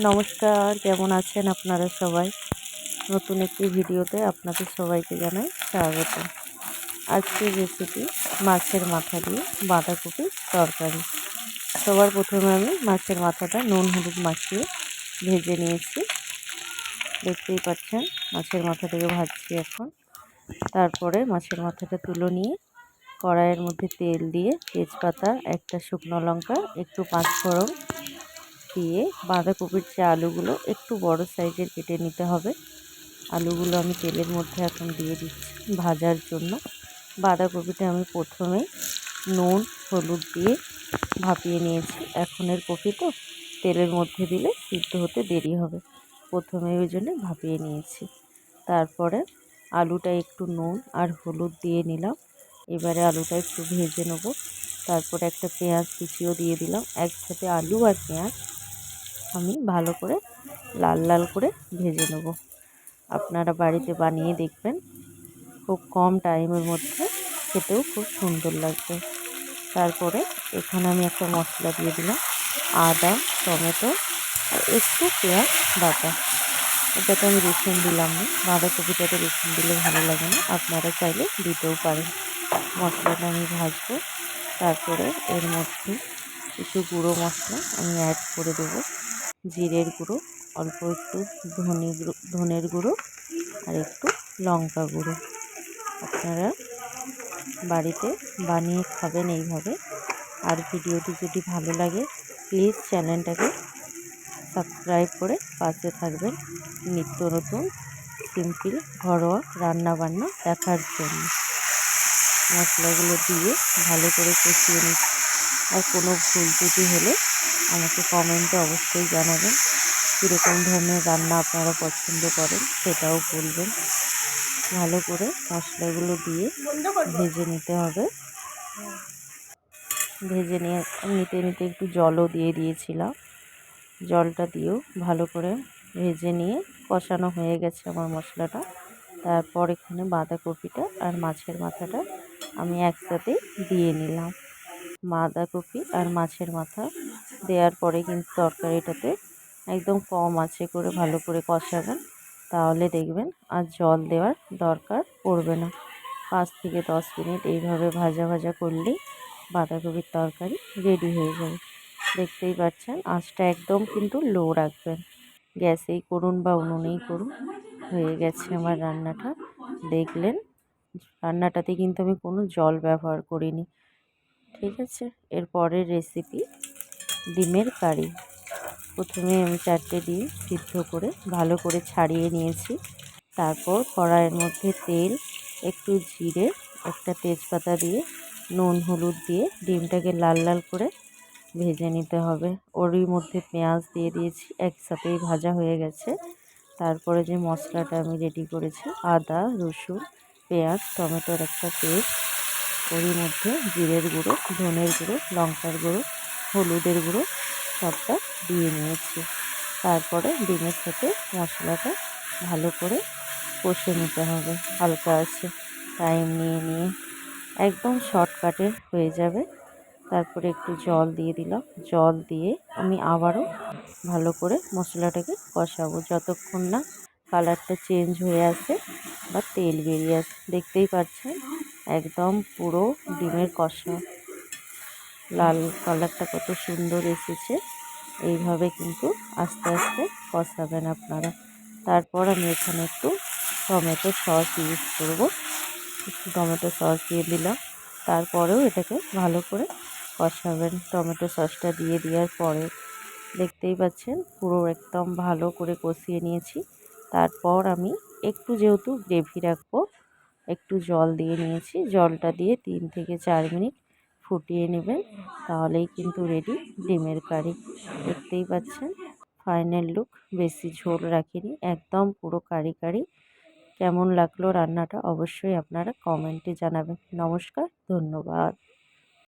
নমস্কার, কেমন আছেন আপনারা সবাই? নতুন একটি ভিডিওতে আপনাদের সবাইকে জানাই স্বাগত। আজকের রেসিপি মাছের মাথা দিয়ে বাঁধাকপির তরকারি। সবার প্রথমে আমি মাছের মাথাটা নুন হলুদ মাখিয়ে ভেজে নিয়েছি। দেখতেই পাচ্ছেন, মাছের মাথাটাকে ভাজছি এখন। তারপরে মাছের মাথাটা তুলে নিয়ে কড়াইয়ের মধ্যে তেল দিয়ে তেজপাতা, একটা শুকনো লঙ্কা, একটু পাঁচফোড়ন দিয়ে বাঁধাকপির যে আলুগুলো একটু বড় সাইজের কেটে নিতে হবে। আলুগুলো আমি তেলের মধ্যে এখন দিয়ে দিচ্ছি ভাজার জন্য। বাঁধাকপিটা আমি প্রথমে নুন, হলুদ দিয়ে ভাপিয়ে নিয়েছি। এখন এর কপি তো তেলের মধ্যে দিলে সিদ্ধ হতে দেরি হবে। প্রথমে ওই জন্য ভাপিয়ে নিয়েছি। তারপরে আলুটা একটু নুন আর হলুদ দিয়ে নিলাম। এবারে আলুটা একটু ভেজে নেব। তারপরে একটা পেঁয়াজ কুচিও দিয়ে দিলাম। একসাথে আলু আর পেঁয়াজ আমি ভালো করে লাল লাল করে ভেজে নেব। আপনারা বাড়িতে বানিয়ে দেখবেন, খুব কম টাইমের মধ্যে খেতেও খুব সুন্দর লাগবে। তারপরে এখানে আমি একটা মশলা দিয়ে দিলাম, আদা, টমেটো আর একটু পেঁয়াজ বাটা। এটাতে আমি রসুন দিলাম না, বাঁধাকপিটাতে রসুন দিলে ভালো লাগে না, আপনারা চাইলে দিতেও পারেন। মশলাটা আমি ভাজবো, তারপরে এর মধ্যে কিছু গুঁড়ো মশলা আমি অ্যাড করে দেবো। জিরের গুঁড়ো, অল্প একটু ধনে গুঁড়ো, ধনের গুঁড়ো আর একটু লঙ্কা গুঁড়ো। আপনারা বাড়িতে বানিয়ে খাবেন এইভাবে। আর ভিডিওটি যদি ভালো লাগে, প্লিজ চ্যানেলটাকে সাবস্ক্রাইব করে পাশে থাকবেন। নিত্য নতুন, সিম্পল, ঘরোয়া রান্নাবান্না দেখার জন্য। মশলাগুলো দিয়ে ভালো করে কষিয়ে নিচ্ছি আর কোনো ভুল ত্রুটি হলে আমাকে কমেন্টে অবশ্যই জানাবেন। কীরকম ধরনের রান্না আপনারা পছন্দ করেন সেটাও বলবেন। ভালো করে মশলাগুলো দিয়ে ভেজে নিতে হবে। ভেজে নিয়ে নিতে নিতে একটু জলও দিয়ে দিয়েছিলাম। জলটা দিয়েও ভালো করে ভেজে নিয়ে কষানো হয়ে গেছে আমার মশলাটা। তারপর এখানে বাঁধাকপিটা আর মাছের মাথাটা আমি একসাথে দিয়ে নিলাম। বাঁধাকপি আর মাছের মাথা দেওয়ার পরে কিন্তু তরকারিটাতে একদম কম আছে করে ভালো করে কষাবেন। তাহলে দেখবেন আর জল দেওয়ার দরকার পড়বে না। পাঁচ থেকে দশ মিনিট এইভাবে ভাজা ভাজা করলেই বাঁধাকপির তরকারি রেডি হয়ে যাবে। দেখতেই পাচ্ছেন, আঁচটা একদম কিন্তু লো রাখবেন। গ্যাসেই করুন বা উনুনেই করুন, হয়ে গেছে আমার রান্নাটা। দেখলেন, রান্নাটাতে কিন্তু আমি কোনো জল ব্যবহার করিনি। ঠিক আছে, এরপরের রেসিপি ডিমের কারি। প্রথমে আমি চারটে ডিম সিদ্ধ করে ভালো করে ছাড়িয়ে নিয়েছি। তারপর কড়াইয়ের মধ্যে তেল, একটু জিরে, একটা তেজপাতা দিয়ে, নুন, হলুদ দিয়ে ডিমটাকে লাল লাল করে ভেজে নিতে হবে। ওরই মধ্যে পেঁয়াজ দিয়ে দিয়েছি একসাথেই ভাজা হয়ে গেছে। তারপরে যে মশলাটা আমি রেডি করেছি, আদা, রসুন, পেঁয়াজ, টমেটোর একটা পেস্ট, ওরই মধ্যে জিরের গুঁড়ো, ধনের গুঁড়ো, লঙ্কার গুঁড়ো হলুদের গুঁড়ো সবটা দিয়ে নিয়েছি। তারপরে ডিমের সাথে মশলাটা ভালো করে কষে নিতে হবে। হালকা আছে। টাইম নিয়ে নিয়ে একদম শর্টকাটে হয়ে যাবে। তারপরে একটু জল দিয়ে দিলাম। জল দিয়ে আমি আবারও ভালো করে মশলাটাকে কষাবো। যতক্ষণ না কালারটা চেঞ্জ হয়ে আসে বা তেল বেরিয়ে আসে। দেখতেই পাচ্ছেন? একদম পুরো ডিমের কষা। লাল কালারটা কত সুন্দর এসেছে। এইভাবে কিন্তু আস্তে আস্তে কষাবেন আপনারা। তারপর আমি এখানে একটু টমেটো সস ইউজ করব। একটু টমেটো সস দিয়ে দিলাম। তারপরেও এটাকে ভালো করে কষাবেন। টমেটো সসটা দিয়ে দেওয়ার পরে দেখতেই পাচ্ছেন পুরো একদম ভালো করে কষিয়ে নিয়েছি। তারপর আমি একটু যেহেতু গ্রেভি রাখব, একটু জল দিয়ে নিয়েছি। জলটা দিয়ে তিন থেকে চার মিনিট ফুটিয়ে নেবেন, তাহলেই কিন্তু রেডি ডিমের কারি। দেখতেই পাচ্ছেন, ফাইনাল লুক, বেশি ঝোল রাখিনি, একদম পুরো কারি কারি। কেমন লাগল রান্নাটা অবশ্যই আপনারা কমেন্টে জানাবেন। নমস্কার, ধন্যবাদ।